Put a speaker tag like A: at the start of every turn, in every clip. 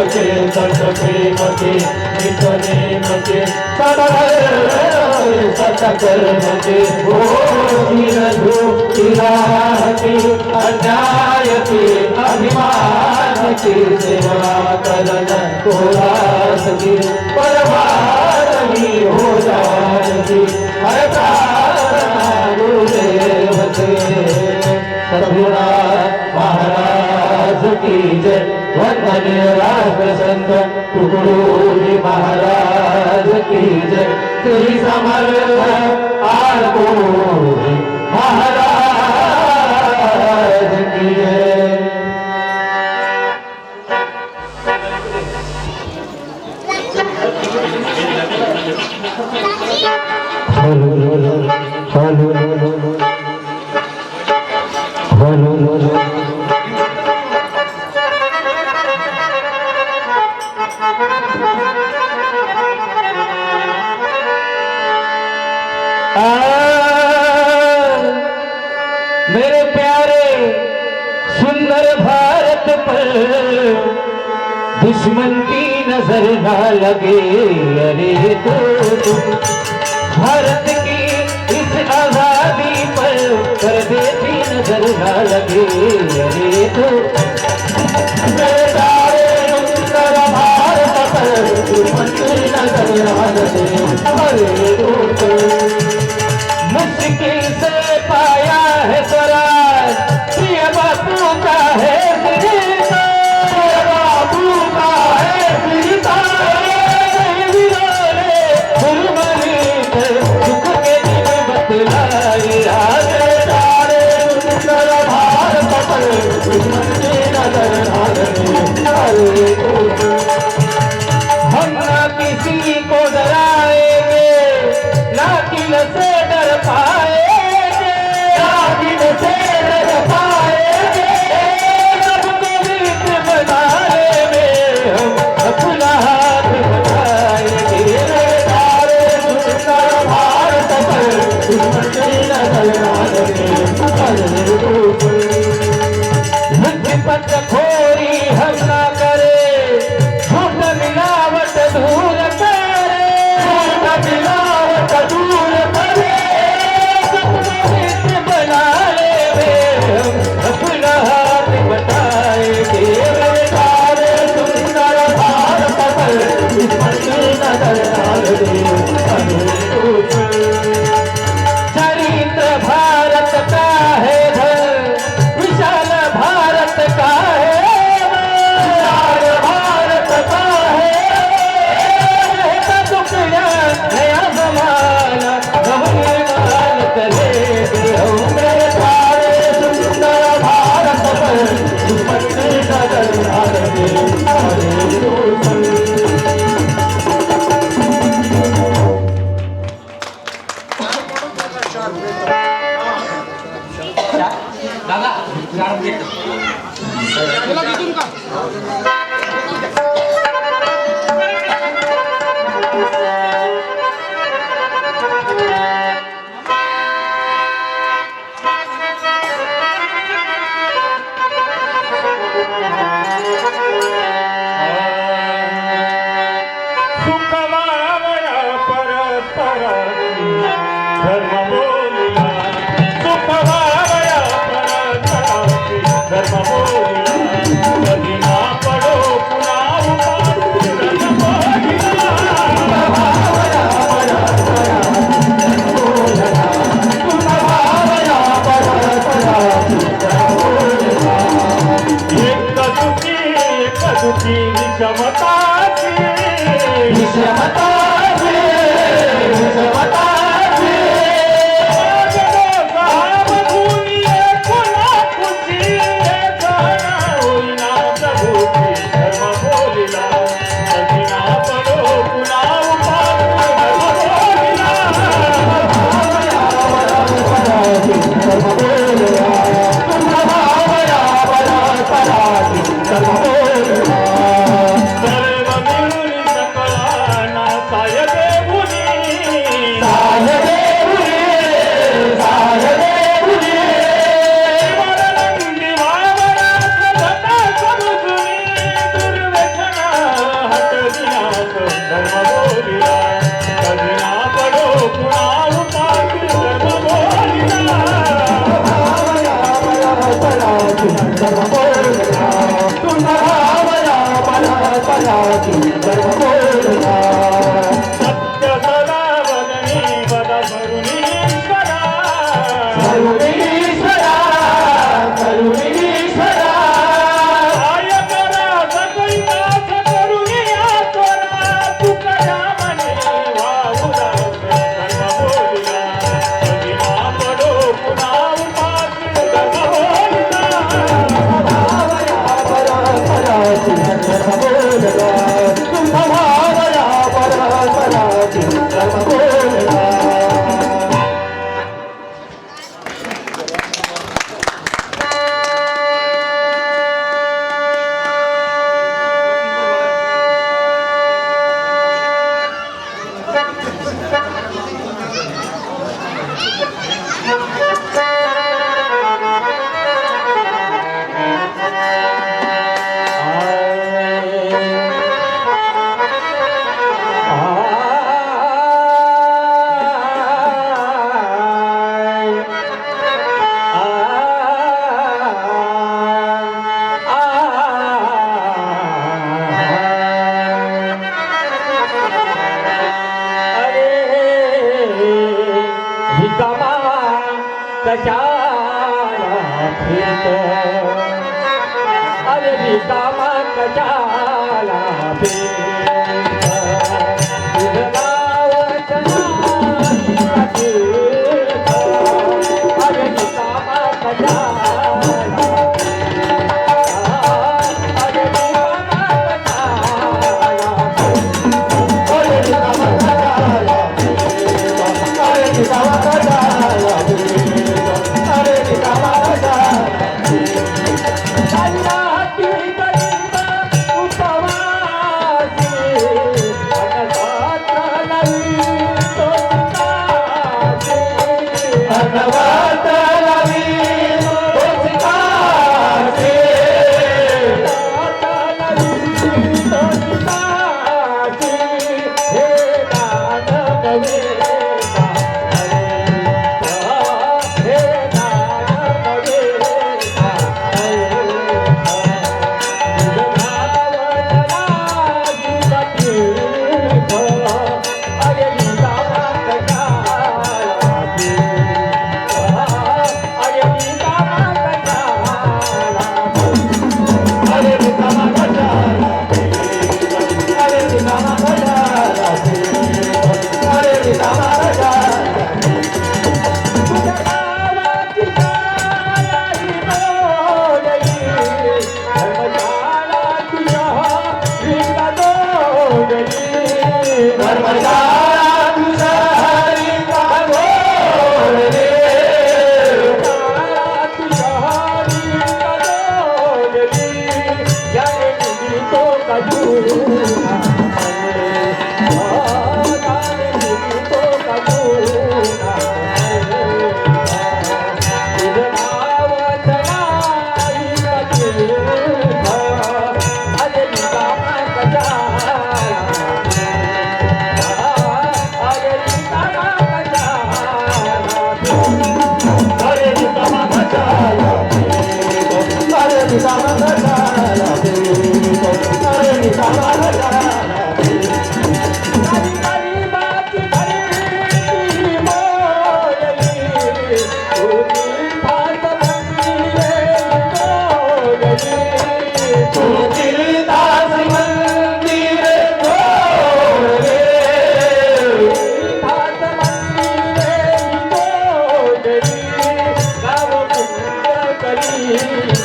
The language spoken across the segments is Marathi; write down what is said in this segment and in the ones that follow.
A: চোখে চোখে মতে মিটনে মতে সকল মতে ও ধীরধু ধীরাহতি অন্যায়তে অভিমানতে সেবা করন কোরাসতি পরমানমি হো জানতি হর তারা গুরুদেবতে সদগুণা মহারাজ महाराज की जय वंदन राष्ट्र संत तुकडोजी महाराज की जय श्री समर्थ आरकोजी महाराज की जय मेरे प्यारे सुंदर भारत पर दुश्मन की नजर ना लगे। अरे तो भारत की इस आजादी पर कर परदेसी नजर ना लगे। अरे तो मेरे प्यारे सुंदर भारत पर दुश्मन की नजर ना लगे। अरे तो तुम मुश्किल से पाया है हसना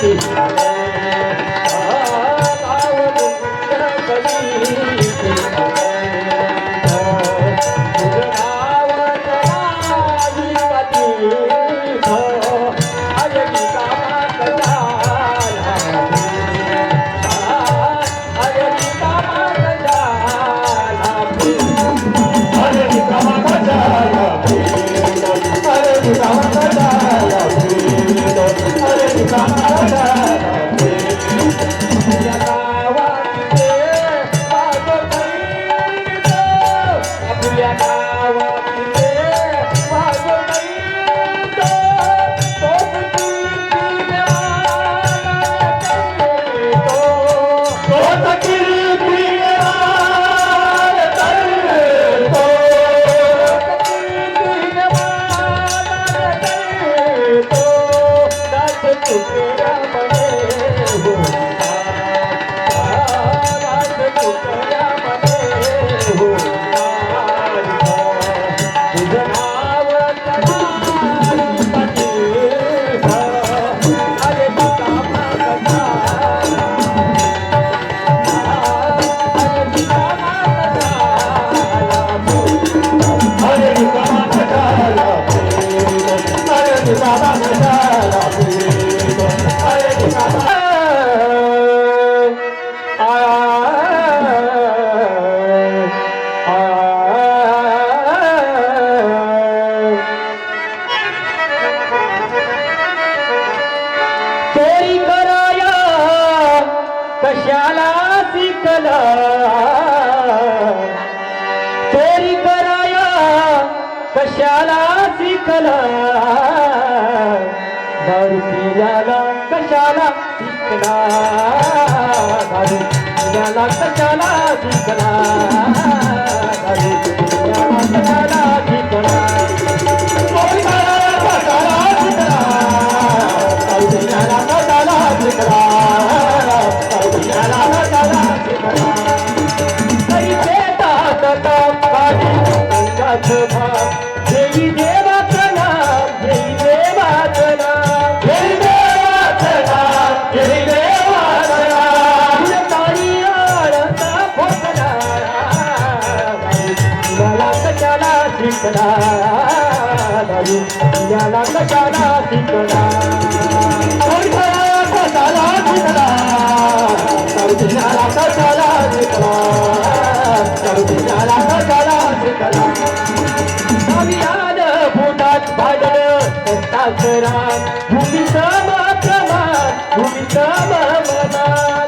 A: Thank you. कला दारू
B: पियाला
A: कशाला
C: शिकला दारू पियाला कशाला शिकला दारू पियाला कशाला शिकला. दारू याला कशाला शिकला. कशाला शिकला. सर्दीला कशाला शिकला. सर्दीला कशाला शिकला. अभियान भूतात भाजलं तंता मना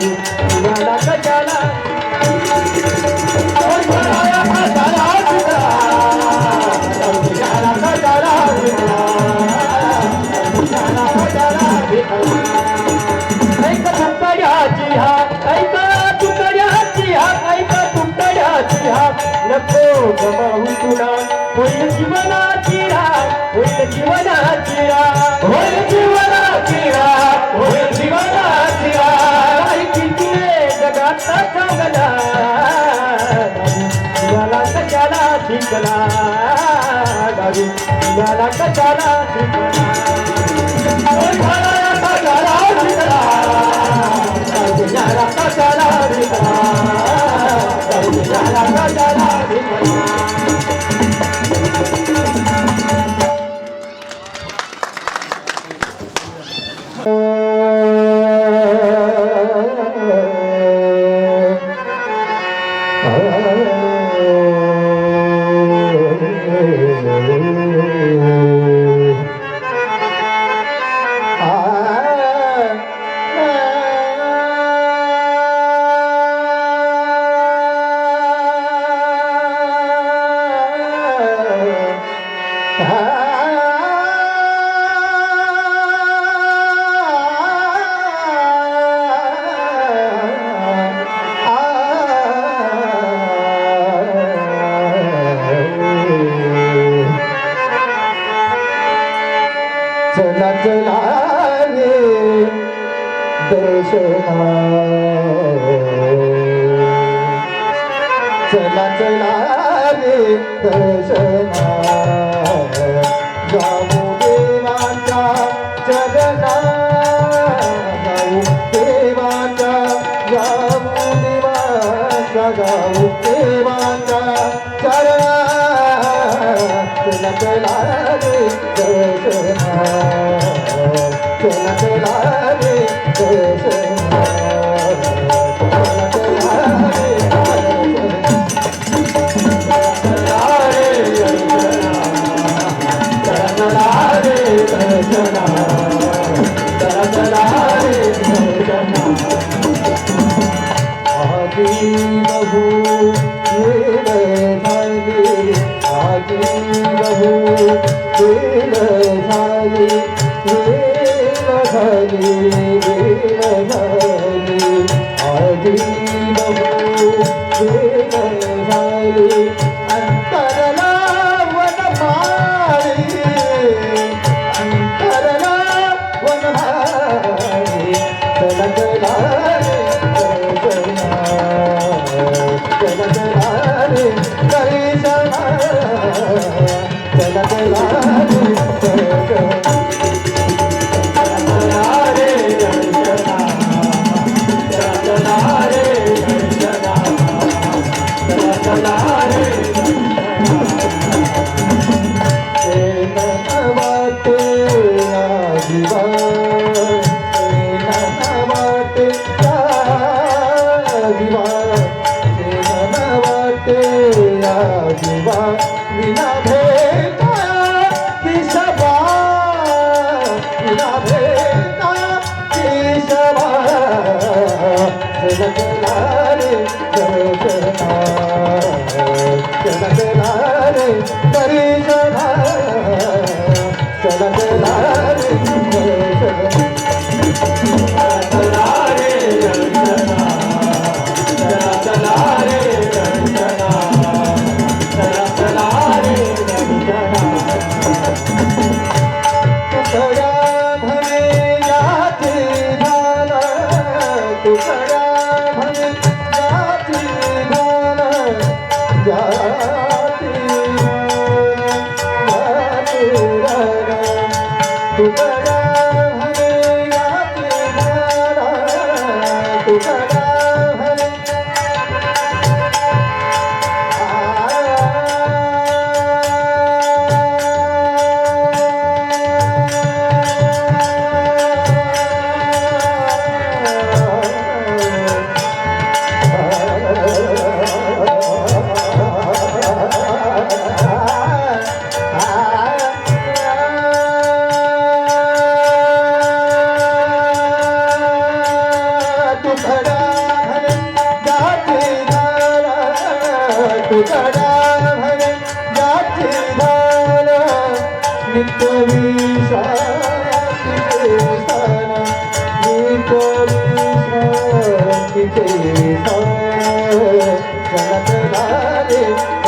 C: বাড়ি कशाला गावी. झाला कशाला झाला कशाला
D: झाला कशाला 最爱 Thank you. Thank you.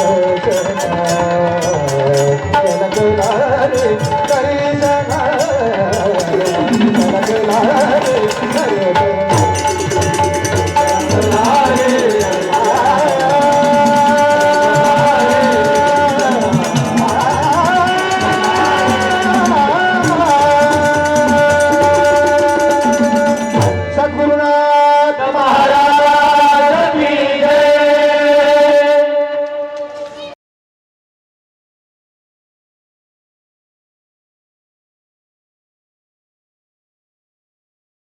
D: Thank.